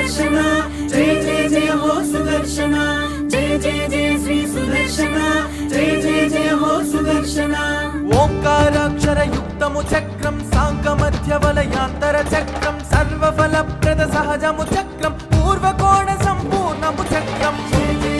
సుదర్శన. జయ జయ జయ హో సుదర్శన. జయ జయ జయ శ్రీ సుదర్శన. జయ జయ జయ హో సుదర్శన. ఓంకారాక్షర యుక్తము చక్రం సాంగ మధ్య వలయాంతర చక్రం సర్వఫల ప్రద సహజము చక్రం పూర్వకోణ సంపూర్ణము చక్రం. జయ జయ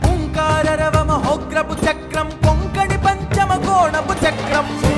Welcome to